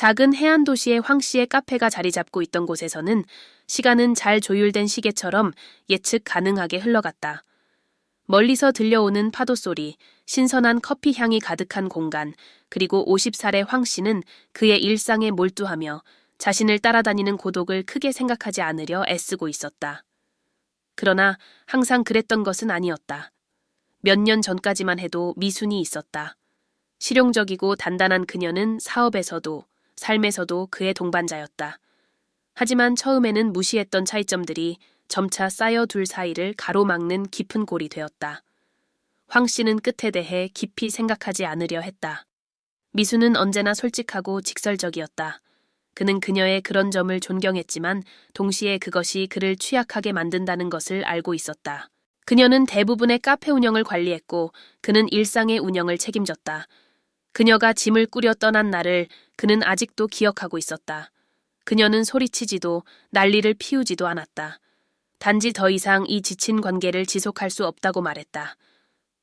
작은 해안 도시의 황 씨의 카페가 자리 잡고 있던 곳에서는 시간은 잘 조율된 시계처럼 예측 가능하게 흘러갔다. 멀리서 들려오는 파도 소리, 신선한 커피 향이 가득한 공간, 그리고 50살의 황 씨는 그의 일상에 몰두하며 자신을 따라다니는 고독을 크게 생각하지 않으려 애쓰고 있었다. 그러나 항상 그랬던 것은 아니었다. 몇 년 전까지만 해도 미순이 있었다. 실용적이고 단단한 그녀는 사업에서도 삶에서도 그의 동반자였다. 하지만 처음에는 무시했던 차이점들이 점차 쌓여 둘 사이를 가로막는 깊은 골이 되었다. 황 씨는 끝에 대해 깊이 생각하지 않으려 했다. 미수는 언제나 솔직하고 직설적이었다. 그는 그녀의 그런 점을 존경했지만 동시에 그것이 그를 취약하게 만든다는 것을 알고 있었다. 그녀는 대부분의 카페 운영을 관리했고 그는 일상의 운영을 책임졌다. 그녀가 짐을 꾸려 떠난 날을 그는 아직도 기억하고 있었다. 그녀는 소리치지도 난리를 피우지도 않았다. 단지 더 이상 이 지친 관계를 지속할 수 없다고 말했다.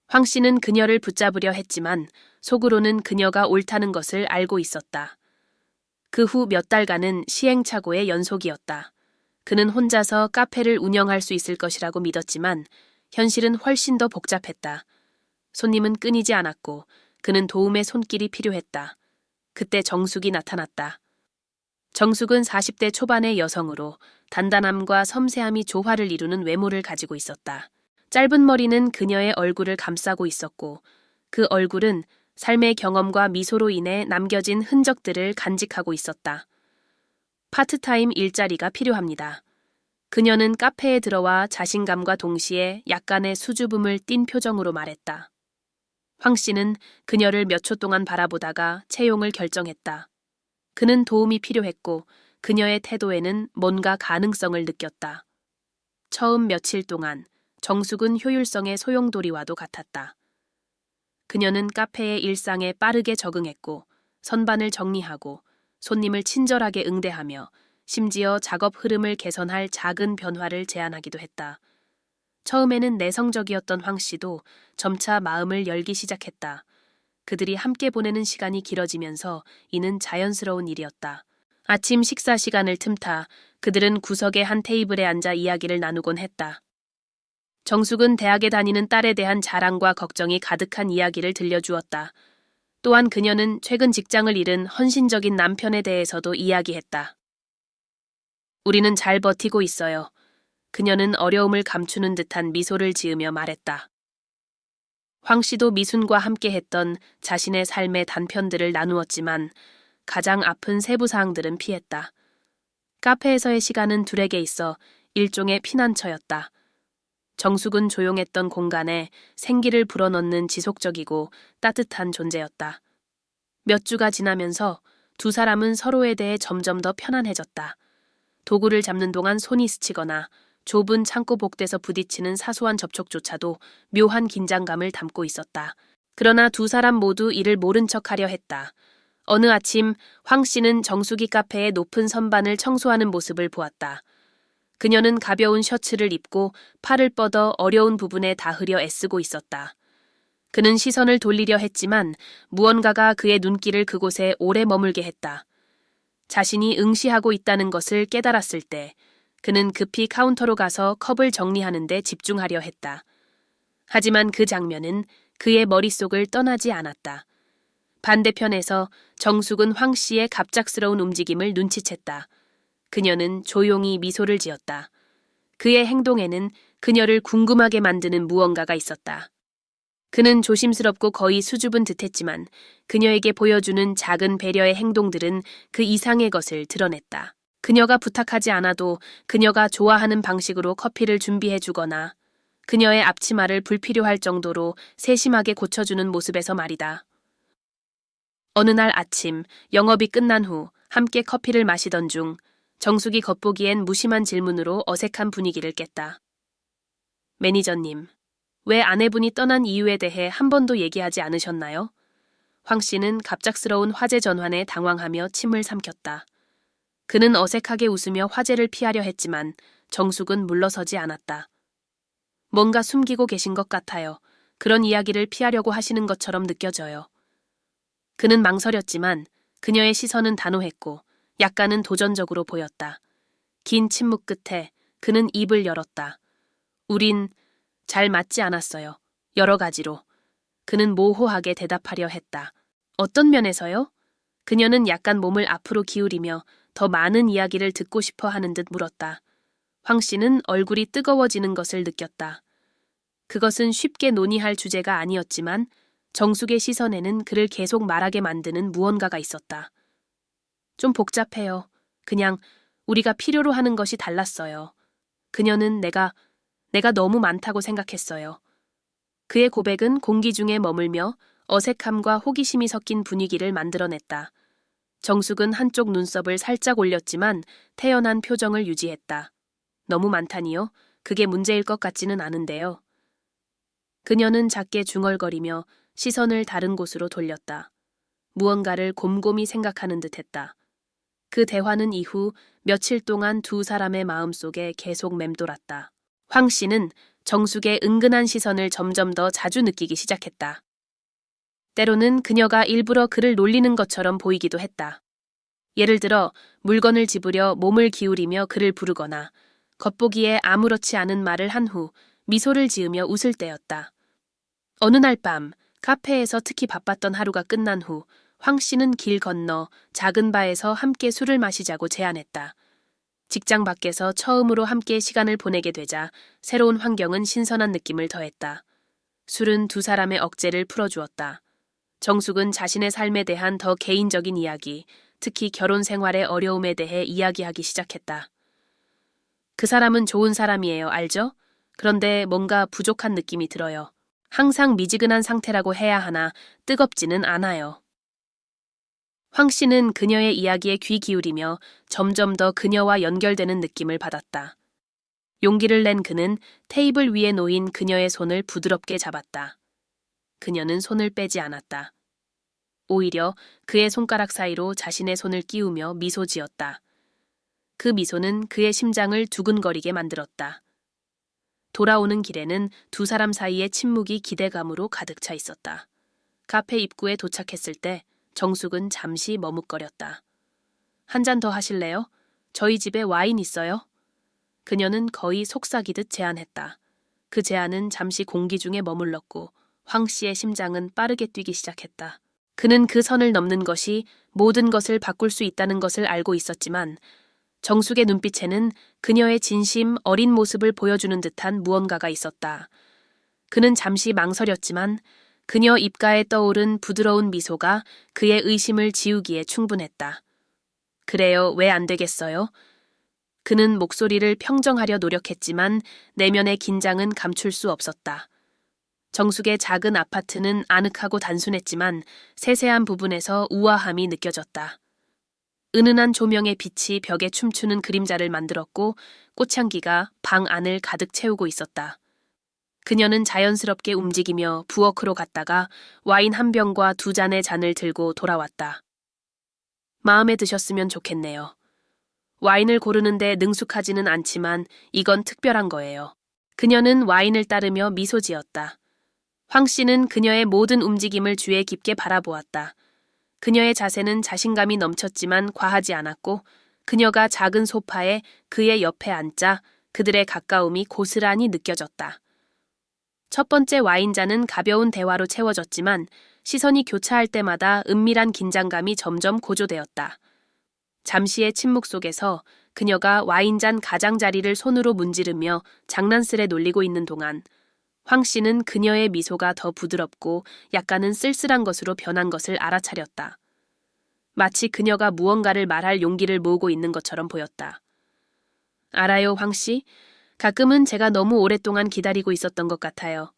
황 씨는 그녀를 붙잡으려 했지만 속으로는 그녀가 옳다는 것을 알고 있었다. 그 후 몇 달간은 시행착오의 연속이었다. 그는 혼자서 카페를 운영할 수 있을 것이라고 믿었지만 현실은 훨씬 더 복잡했다. 손님은 끊이지 않았고 그는 도움의 손길이 필요했다. 그때 정숙이 나타났다. 정숙은 40대 초반의 여성으로 단단함과 섬세함이 조화를 이루는 외모를 가지고 있었다. 짧은 머리는 그녀의 얼굴을 감싸고 있었고 그 얼굴은 삶의 경험과 미소로 인해 남겨진 흔적들을 간직하고 있었다. 파트타임 일자리가 필요합니다. 그녀는 카페에 들어와 자신감과 동시에 약간의 수줍음을 띤 표정으로 말했다. 황 씨는 그녀를 몇 초 동안 바라보다가 채용을 결정했다. 그는 도움이 필요했고 그녀의 태도에는 뭔가 가능성을 느꼈다. 처음 며칠 동안 정숙은 효율성의 소용돌이와도 같았다. 그녀는 카페의 일상에 빠르게 적응했고 선반을 정리하고 손님을 친절하게 응대하며 심지어 작업 흐름을 개선할 작은 변화를 제안하기도 했다. 처음에는 내성적이었던 황 씨도 점차 마음을 열기 시작했다. 그들이 함께 보내는 시간이 길어지면서 이는 자연스러운 일이었다. 아침 식사 시간을 틈타 그들은 구석의 한 테이블에 앉아 이야기를 나누곤 했다. 정숙은 대학에 다니는 딸에 대한 자랑과 걱정이 가득한 이야기를 들려주었다. 또한 그녀는 최근 직장을 잃은 헌신적인 남편에 대해서도 이야기했다. 우리는 잘 버티고 있어요. 그녀는 어려움을 감추는 듯한 미소를 지으며 말했다. 황 씨도 미순과 함께 했던 자신의 삶의 단편들을 나누었지만 가장 아픈 세부 사항들은 피했다. 카페에서의 시간은 둘에게 있어 일종의 피난처였다. 정숙은 조용했던 공간에 생기를 불어넣는 지속적이고 따뜻한 존재였다. 몇 주가 지나면서 두 사람은 서로에 대해 점점 더 편안해졌다. 도구를 잡는 동안 손이 스치거나 좁은 창고 복대서 부딪히는 사소한 접촉조차도 묘한 긴장감을 담고 있었다. 그러나 두 사람 모두 이를 모른 척 하려 했다. 어느 아침 황 씨는 정수기 카페의 높은 선반을 청소하는 모습을 보았다. 그녀는 가벼운 셔츠를 입고 팔을 뻗어 어려운 부분에 닿으려 애쓰고 있었다. 그는 시선을 돌리려 했지만 무언가가 그의 눈길을 그곳에 오래 머물게 했다. 자신이 응시하고 있다는 것을 깨달았을 때 그는 급히 카운터로 가서 컵을 정리하는데 집중하려 했다. 하지만 그 장면은 그의 머릿속을 떠나지 않았다. 반대편에서 정숙은 황 씨의 갑작스러운 움직임을 눈치챘다. 그녀는 조용히 미소를 지었다. 그의 행동에는 그녀를 궁금하게 만드는 무언가가 있었다. 그는 조심스럽고 거의 수줍은 듯했지만 그녀에게 보여주는 작은 배려의 행동들은 그 이상의 것을 드러냈다. 그녀가 부탁하지 않아도 그녀가 좋아하는 방식으로 커피를 준비해 주거나 그녀의 앞치마를 불필요할 정도로 세심하게 고쳐주는 모습에서 말이다. 어느 날 아침 영업이 끝난 후 함께 커피를 마시던 중 정숙이 겉보기엔 무심한 질문으로 어색한 분위기를 깼다. 매니저님, 왜 아내분이 떠난 이유에 대해 한 번도 얘기하지 않으셨나요? 황 씨는 갑작스러운 화재 전환에 당황하며 침을 삼켰다. 그는 어색하게 웃으며 화제를 피하려 했지만 정숙은 물러서지 않았다. 뭔가 숨기고 계신 것 같아요. 그런 이야기를 피하려고 하시는 것처럼 느껴져요. 그는 망설였지만 그녀의 시선은 단호했고 약간은 도전적으로 보였다. 긴 침묵 끝에 그는 입을 열었다. 우린 잘 맞지 않았어요. 여러 가지로. 그는 모호하게 대답하려 했다. 어떤 면에서요? 그녀는 약간 몸을 앞으로 기울이며 더 많은 이야기를 듣고 싶어 하는 듯 물었다. 황 씨는 얼굴이 뜨거워지는 것을 느꼈다. 그것은 쉽게 논의할 주제가 아니었지만 정숙의 시선에는 그를 계속 말하게 만드는 무언가가 있었다. 좀 복잡해요. 그냥 우리가 필요로 하는 것이 달랐어요. 그녀는 내가, 내가 너무 많다고 생각했어요. 그의 고백은 공기 중에 머물며 어색함과 호기심이 섞인 분위기를 만들어냈다. 정숙은 한쪽 눈썹을 살짝 올렸지만 태연한 표정을 유지했다. 너무 많다니요? 그게 문제일 것 같지는 않은데요. 그녀는 작게 중얼거리며 시선을 다른 곳으로 돌렸다. 무언가를 곰곰이 생각하는 듯 했다. 그 대화는 이후 며칠 동안 두 사람의 마음속에 계속 맴돌았다. 황 씨는 정숙의 은근한 시선을 점점 더 자주 느끼기 시작했다. 때로는 그녀가 일부러 그를 놀리는 것처럼 보이기도 했다. 예를 들어 물건을 집으려 몸을 기울이며 그를 부르거나 겉보기에 아무렇지 않은 말을 한 후 미소를 지으며 웃을 때였다. 어느 날 밤 카페에서 특히 바빴던 하루가 끝난 후 황 씨는 길 건너 작은 바에서 함께 술을 마시자고 제안했다. 직장 밖에서 처음으로 함께 시간을 보내게 되자 새로운 환경은 신선한 느낌을 더했다. 술은 두 사람의 억제를 풀어주었다. 정숙은 자신의 삶에 대한 더 개인적인 이야기, 특히 결혼 생활의 어려움에 대해 이야기하기 시작했다. 그 사람은 좋은 사람이에요, 알죠? 그런데 뭔가 부족한 느낌이 들어요. 항상 미지근한 상태라고 해야 하나 뜨겁지는 않아요. 황 씨는 그녀의 이야기에 귀 기울이며 점점 더 그녀와 연결되는 느낌을 받았다. 용기를 낸 그는 테이블 위에 놓인 그녀의 손을 부드럽게 잡았다. 그녀는 손을 빼지 않았다. 오히려 그의 손가락 사이로 자신의 손을 끼우며 미소 지었다. 그 미소는 그의 심장을 두근거리게 만들었다. 돌아오는 길에는 두 사람 사이의 침묵이 기대감으로 가득 차 있었다. 카페 입구에 도착했을 때 정숙은 잠시 머뭇거렸다. 한 잔 더 하실래요? 저희 집에 와인 있어요? 그녀는 거의 속삭이듯 제안했다. 그 제안은 잠시 공기 중에 머물렀고 황 씨의 심장은 빠르게 뛰기 시작했다. 그는 그 선을 넘는 것이 모든 것을 바꿀 수 있다는 것을 알고 있었지만 정숙의 눈빛에는 그녀의 진심 어린 모습을 보여주는 듯한 무언가가 있었다. 그는 잠시 망설였지만 그녀 입가에 떠오른 부드러운 미소가 그의 의심을 지우기에 충분했다. 그래요, 왜 안 되겠어요? 그는 목소리를 평정하려 노력했지만 내면의 긴장은 감출 수 없었다. 정숙의 작은 아파트는 아늑하고 단순했지만 세세한 부분에서 우아함이 느껴졌다. 은은한 조명의 빛이 벽에 춤추는 그림자를 만들었고 꽃향기가 방 안을 가득 채우고 있었다. 그녀는 자연스럽게 움직이며 부엌으로 갔다가 와인 한 병과 두 잔의 잔을 들고 돌아왔다. 마음에 드셨으면 좋겠네요. 와인을 고르는데 능숙하지는 않지만 이건 특별한 거예요. 그녀는 와인을 따르며 미소 지었다. 황 씨는 그녀의 모든 움직임을 주에 깊게 바라보았다. 그녀의 자세는 자신감이 넘쳤지만 과하지 않았고 그녀가 작은 소파에 그의 옆에 앉자 그들의 가까움이 고스란히 느껴졌다. 첫 번째 와인잔은 가벼운 대화로 채워졌지만 시선이 교차할 때마다 은밀한 긴장감이 점점 고조되었다. 잠시의 침묵 속에서 그녀가 와인잔 가장자리를 손으로 문지르며 장난스레 놀리고 있는 동안 황 씨는 그녀의 미소가 더 부드럽고 약간은 쓸쓸한 것으로 변한 것을 알아차렸다. 마치 그녀가 무언가를 말할 용기를 모으고 있는 것처럼 보였다. 알아요, 황 씨. 가끔은 제가 너무 오랫동안 기다리고 있었던 것 같아요.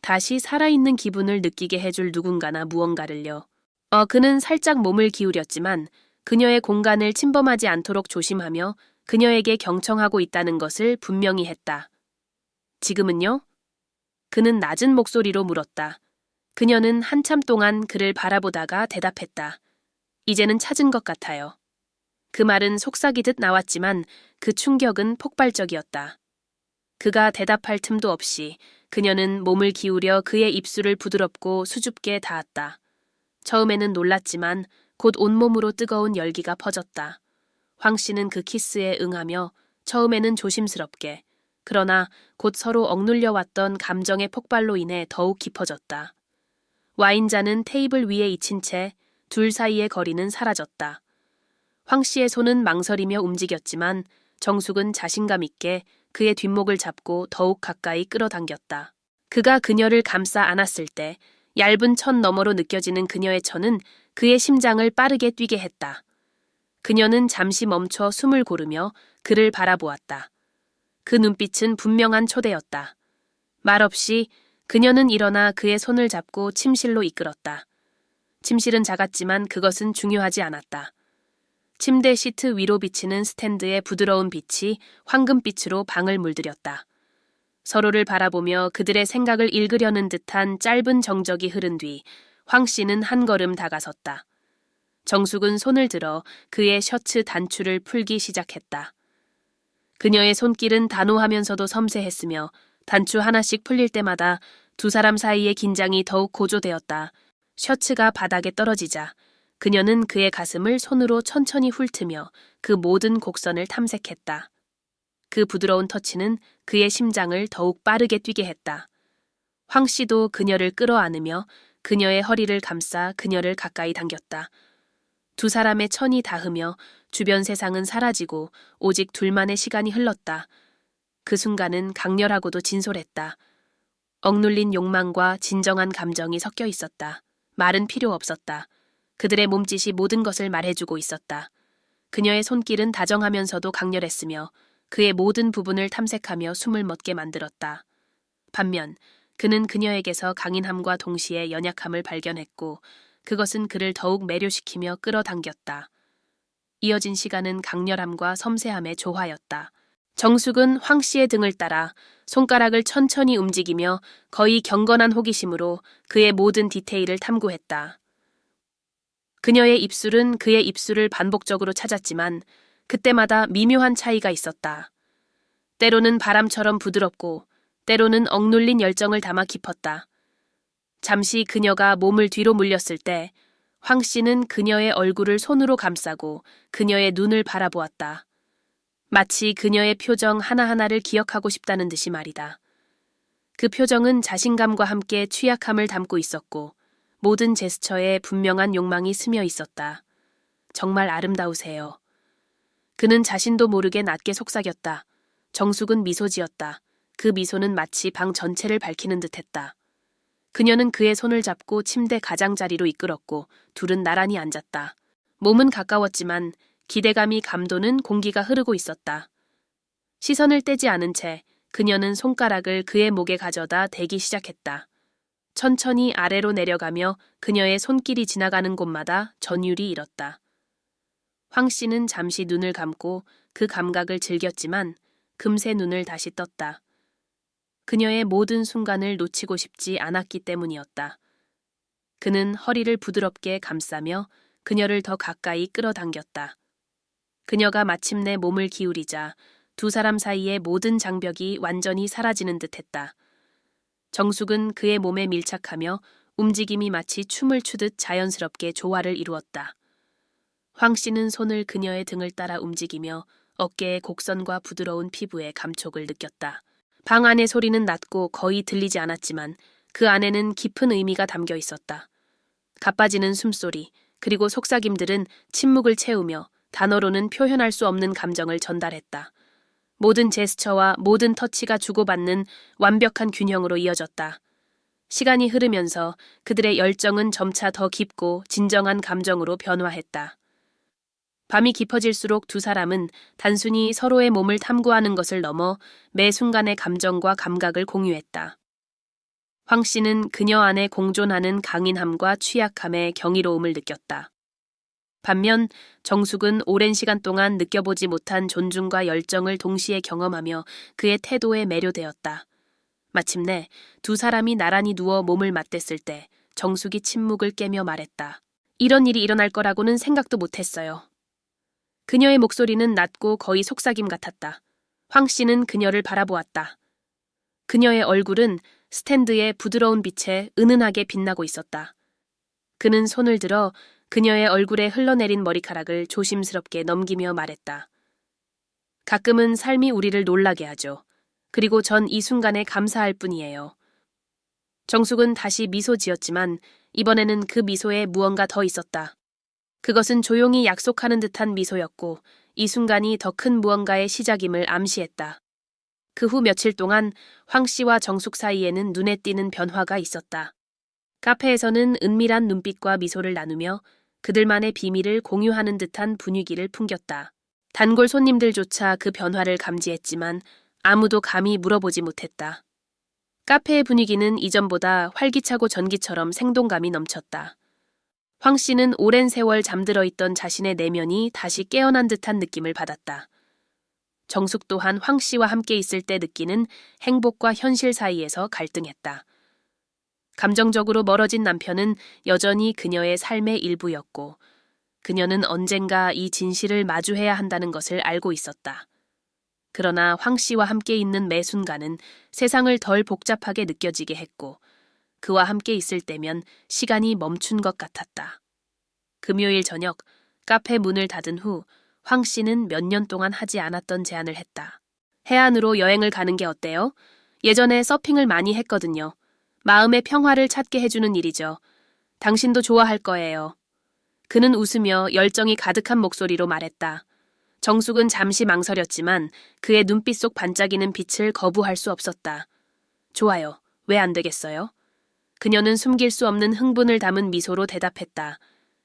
다시 살아있는 기분을 느끼게 해줄 누군가나 무언가를요. 어, 그는 살짝 몸을 기울였지만 그녀의 공간을 침범하지 않도록 조심하며 그녀에게 경청하고 있다는 것을 분명히 했다. 지금은요? 그는 낮은 목소리로 물었다. 그녀는 한참 동안 그를 바라보다가 대답했다. 이제는 찾은 것 같아요. 그 말은 속삭이듯 나왔지만 그 충격은 폭발적이었다. 그가 대답할 틈도 없이 그녀는 몸을 기울여 그의 입술을 부드럽고 수줍게 닿았다. 처음에는 놀랐지만 곧 온몸으로 뜨거운 열기가 퍼졌다. 황 씨는 그 키스에 응하며 처음에는 조심스럽게 그러나 곧 서로 억눌려 왔던 감정의 폭발로 인해 더욱 깊어졌다. 와인잔은 테이블 위에 잊힌 채 둘 사이의 거리는 사라졌다. 황 씨의 손은 망설이며 움직였지만 정숙은 자신감 있게 그의 뒷목을 잡고 더욱 가까이 끌어당겼다. 그가 그녀를 감싸 안았을 때 얇은 천 너머로 느껴지는 그녀의 천은 그의 심장을 빠르게 뛰게 했다. 그녀는 잠시 멈춰 숨을 고르며 그를 바라보았다. 그 눈빛은 분명한 초대였다. 말없이 그녀는 일어나 그의 손을 잡고 침실로 이끌었다. 침실은 작았지만 그것은 중요하지 않았다. 침대 시트 위로 비치는 스탠드의 부드러운 빛이 황금빛으로 방을 물들였다. 서로를 바라보며 그들의 생각을 읽으려는 듯한 짧은 정적이 흐른 뒤 황 씨는 한 걸음 다가섰다. 정숙은 손을 들어 그의 셔츠 단추를 풀기 시작했다. 그녀의 손길은 단호하면서도 섬세했으며 단추 하나씩 풀릴 때마다 두 사람 사이의 긴장이 더욱 고조되었다. 셔츠가 바닥에 떨어지자 그녀는 그의 가슴을 손으로 천천히 훑으며 그 모든 곡선을 탐색했다. 그 부드러운 터치는 그의 심장을 더욱 빠르게 뛰게 했다. 황 씨도 그녀를 끌어안으며 그녀의 허리를 감싸 그녀를 가까이 당겼다. 두 사람의 천이 닿으며 주변 세상은 사라지고 오직 둘만의 시간이 흘렀다. 그 순간은 강렬하고도 진솔했다. 억눌린 욕망과 진정한 감정이 섞여 있었다. 말은 필요 없었다. 그들의 몸짓이 모든 것을 말해주고 있었다. 그녀의 손길은 다정하면서도 강렬했으며 그의 모든 부분을 탐색하며 숨을 멎게 만들었다. 반면 그는 그녀에게서 강인함과 동시에 연약함을 발견했고 그것은 그를 더욱 매료시키며 끌어당겼다. 이어진 시간은 강렬함과 섬세함의 조화였다. 정숙은 황 씨의 등을 따라 손가락을 천천히 움직이며 거의 경건한 호기심으로 그의 모든 디테일을 탐구했다. 그녀의 입술은 그의 입술을 반복적으로 찾았지만 그때마다 미묘한 차이가 있었다. 때로는 바람처럼 부드럽고 때로는 억눌린 열정을 담아 깊었다. 잠시 그녀가 몸을 뒤로 물렸을 때 황 씨는 그녀의 얼굴을 손으로 감싸고 그녀의 눈을 바라보았다. 마치 그녀의 표정 하나하나를 기억하고 싶다는 듯이 말이다. 그 표정은 자신감과 함께 취약함을 담고 있었고 모든 제스처에 분명한 욕망이 스며 있었다. 정말 아름다우세요. 그는 자신도 모르게 낮게 속삭였다. 정숙은 미소 지었다. 그 미소는 마치 방 전체를 밝히는 듯했다. 그녀는 그의 손을 잡고 침대 가장자리로 이끌었고 둘은 나란히 앉았다. 몸은 가까웠지만 기대감이 감도는 공기가 흐르고 있었다. 시선을 떼지 않은 채 그녀는 손가락을 그의 목에 가져다 대기 시작했다. 천천히 아래로 내려가며 그녀의 손길이 지나가는 곳마다 전율이 일었다. 황 씨는 잠시 눈을 감고 그 감각을 즐겼지만 금세 눈을 다시 떴다. 그녀의 모든 순간을 놓치고 싶지 않았기 때문이었다. 그는 허리를 부드럽게 감싸며 그녀를 더 가까이 끌어당겼다. 그녀가 마침내 몸을 기울이자 두 사람 사이의 모든 장벽이 완전히 사라지는 듯 했다. 정숙은 그의 몸에 밀착하며 움직임이 마치 춤을 추듯 자연스럽게 조화를 이루었다. 황 씨는 손을 그녀의 등을 따라 움직이며 어깨의 곡선과 부드러운 피부에 감촉을 느꼈다. 방 안의 소리는 낮고 거의 들리지 않았지만 그 안에는 깊은 의미가 담겨 있었다. 가빠지는 숨소리, 그리고 속삭임들은 침묵을 채우며 단어로는 표현할 수 없는 감정을 전달했다. 모든 제스처와 모든 터치가 주고받는 완벽한 균형으로 이어졌다. 시간이 흐르면서 그들의 열정은 점차 더 깊고 진정한 감정으로 변화했다. 밤이 깊어질수록 두 사람은 단순히 서로의 몸을 탐구하는 것을 넘어 매 순간의 감정과 감각을 공유했다. 황 씨는 그녀 안에 공존하는 강인함과 취약함의 경이로움을 느꼈다. 반면 정숙은 오랜 시간 동안 느껴보지 못한 존중과 열정을 동시에 경험하며 그의 태도에 매료되었다. 마침내 두 사람이 나란히 누워 몸을 맞댔을 때 정숙이 침묵을 깨며 말했다. 이런 일이 일어날 거라고는 생각도 못했어요. 그녀의 목소리는 낮고 거의 속삭임 같았다. 황 씨는 그녀를 바라보았다. 그녀의 얼굴은 스탠드의 부드러운 빛에 은은하게 빛나고 있었다. 그는 손을 들어 그녀의 얼굴에 흘러내린 머리카락을 조심스럽게 넘기며 말했다. 가끔은 삶이 우리를 놀라게 하죠. 그리고 전 이 순간에 감사할 뿐이에요. 정숙은 다시 미소 지었지만 이번에는 그 미소에 무언가 더 있었다. 그것은 조용히 약속하는 듯한 미소였고 이 순간이 더 큰 무언가의 시작임을 암시했다. 그 후 며칠 동안 황 씨와 정숙 사이에는 눈에 띄는 변화가 있었다. 카페에서는 은밀한 눈빛과 미소를 나누며 그들만의 비밀을 공유하는 듯한 분위기를 풍겼다. 단골 손님들조차 그 변화를 감지했지만 아무도 감히 물어보지 못했다. 카페의 분위기는 이전보다 활기차고 전기처럼 생동감이 넘쳤다. 황 씨는 오랜 세월 잠들어 있던 자신의 내면이 다시 깨어난 듯한 느낌을 받았다. 정숙 또한 황 씨와 함께 있을 때 느끼는 행복과 현실 사이에서 갈등했다. 감정적으로 멀어진 남편은 여전히 그녀의 삶의 일부였고, 그녀는 언젠가 이 진실을 마주해야 한다는 것을 알고 있었다. 그러나 황 씨와 함께 있는 매 순간은 세상을 덜 복잡하게 느껴지게 했고, 그와 함께 있을 때면 시간이 멈춘 것 같았다. 금요일 저녁, 카페 문을 닫은 후, 황 씨는 몇 년 동안 하지 않았던 제안을 했다. 해안으로 여행을 가는 게 어때요? 예전에 서핑을 많이 했거든요. 마음의 평화를 찾게 해주는 일이죠. 당신도 좋아할 거예요. 그는 웃으며 열정이 가득한 목소리로 말했다. 정숙은 잠시 망설였지만 그의 눈빛 속 반짝이는 빛을 거부할 수 없었다. 좋아요. 왜 안 되겠어요? 그녀는 숨길 수 없는 흥분을 담은 미소로 대답했다.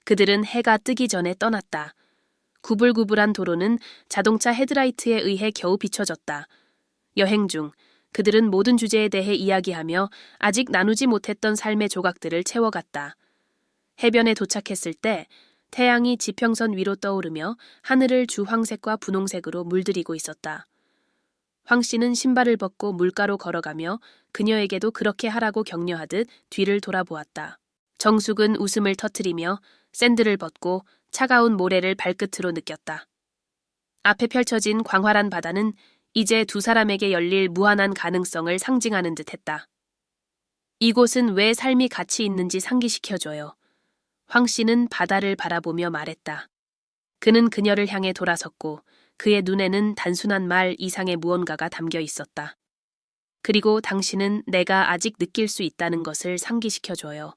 그들은 해가 뜨기 전에 떠났다. 구불구불한 도로는 자동차 헤드라이트에 의해 겨우 비춰졌다. 여행 중 그들은 모든 주제에 대해 이야기하며 아직 나누지 못했던 삶의 조각들을 채워갔다. 해변에 도착했을 때 태양이 지평선 위로 떠오르며 하늘을 주황색과 분홍색으로 물들이고 있었다. 황 씨는 신발을 벗고 물가로 걸어가며 그녀에게도 그렇게 하라고 격려하듯 뒤를 돌아보았다. 정숙은 웃음을 터뜨리며 샌들을 벗고 차가운 모래를 발끝으로 느꼈다. 앞에 펼쳐진 광활한 바다는 이제 두 사람에게 열릴 무한한 가능성을 상징하는 듯 했다. 이곳은 왜 삶이 가치 있는지 상기시켜줘요. 황 씨는 바다를 바라보며 말했다. 그는 그녀를 향해 돌아섰고 그의 눈에는 단순한 말 이상의 무언가가 담겨 있었다. 그리고 당신은 내가 아직 느낄 수 있다는 것을 상기시켜줘요.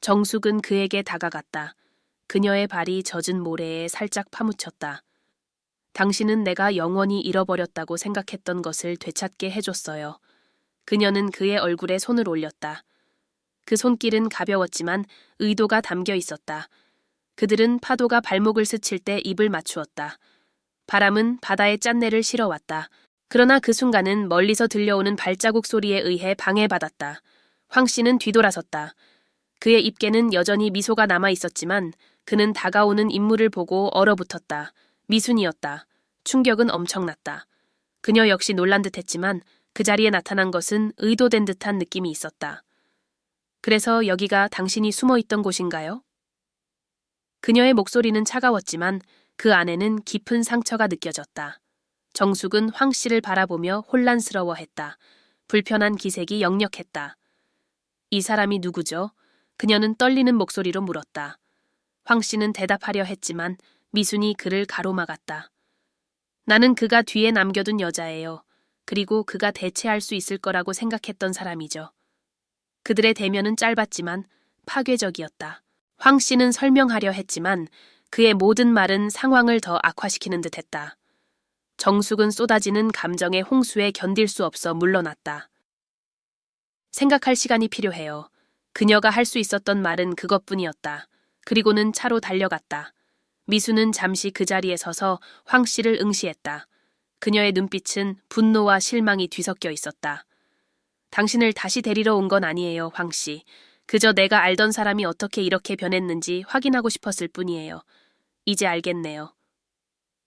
정숙은 그에게 다가갔다. 그녀의 발이 젖은 모래에 살짝 파묻혔다. 당신은 내가 영원히 잃어버렸다고 생각했던 것을 되찾게 해줬어요. 그녀는 그의 얼굴에 손을 올렸다. 그 손길은 가벼웠지만 의도가 담겨 있었다. 그들은 파도가 발목을 스칠 때 입을 맞추었다. 바람은 바다의 짠내를 실어왔다. 그러나 그 순간은 멀리서 들려오는 발자국 소리에 의해 방해받았다. 황 씨는 뒤돌아섰다. 그의 입계는 여전히 미소가 남아 있었지만 그는 다가오는 인물을 보고 얼어붙었다. 미순이었다. 충격은 엄청났다. 그녀 역시 놀란 듯 했지만 그 자리에 나타난 것은 의도된 듯한 느낌이 있었다. 그래서 여기가 당신이 숨어 있던 곳인가요? 그녀의 목소리는 차가웠지만 그 안에는 깊은 상처가 느껴졌다. 정숙은 황 씨를 바라보며 혼란스러워했다. 불편한 기색이 역력했다. 이 사람이 누구죠? 그녀는 떨리는 목소리로 물었다. 황 씨는 대답하려 했지만 미순이 그를 가로막았다. 나는 그가 뒤에 남겨둔 여자예요. 그리고 그가 대체할 수 있을 거라고 생각했던 사람이죠. 그들의 대면은 짧았지만 파괴적이었다. 황 씨는 설명하려 했지만 그의 모든 말은 상황을 더 악화시키는 듯 했다. 정숙은 쏟아지는 감정의 홍수에 견딜 수 없어 물러났다. 생각할 시간이 필요해요. 그녀가 할 수 있었던 말은 그것뿐이었다. 그리고는 차로 달려갔다. 미수는 잠시 그 자리에 서서 황 씨를 응시했다. 그녀의 눈빛은 분노와 실망이 뒤섞여 있었다. 당신을 다시 데리러 온 건 아니에요, 황 씨. 그저 내가 알던 사람이 어떻게 이렇게 변했는지 확인하고 싶었을 뿐이에요. 이제 알겠네요.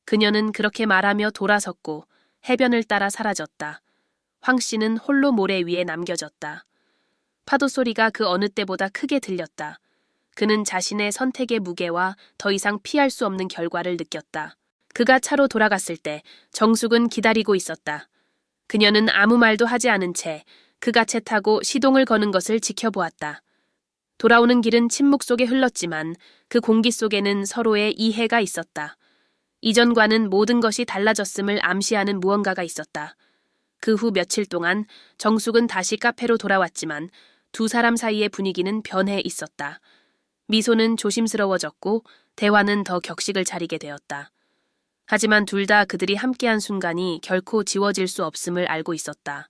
그녀는 그렇게 말하며 돌아섰고 해변을 따라 사라졌다. 황 씨는 홀로 모래 위에 남겨졌다. 파도 소리가 그 어느 때보다 크게 들렸다. 그는 자신의 선택의 무게와 더 이상 피할 수 없는 결과를 느꼈다. 그가 차로 돌아갔을 때 정숙은 기다리고 있었다. 그녀는 아무 말도 하지 않은 채 그가 차 타고 시동을 거는 것을 지켜보았다. 돌아오는 길은 침묵 속에 흘렀지만 그 공기 속에는 서로의 이해가 있었다. 이전과는 모든 것이 달라졌음을 암시하는 무언가가 있었다. 그 후 며칠 동안 정숙은 다시 카페로 돌아왔지만 두 사람 사이의 분위기는 변해 있었다. 미소는 조심스러워졌고 대화는 더 격식을 차리게 되었다. 하지만 둘 다 그들이 함께한 순간이 결코 지워질 수 없음을 알고 있었다.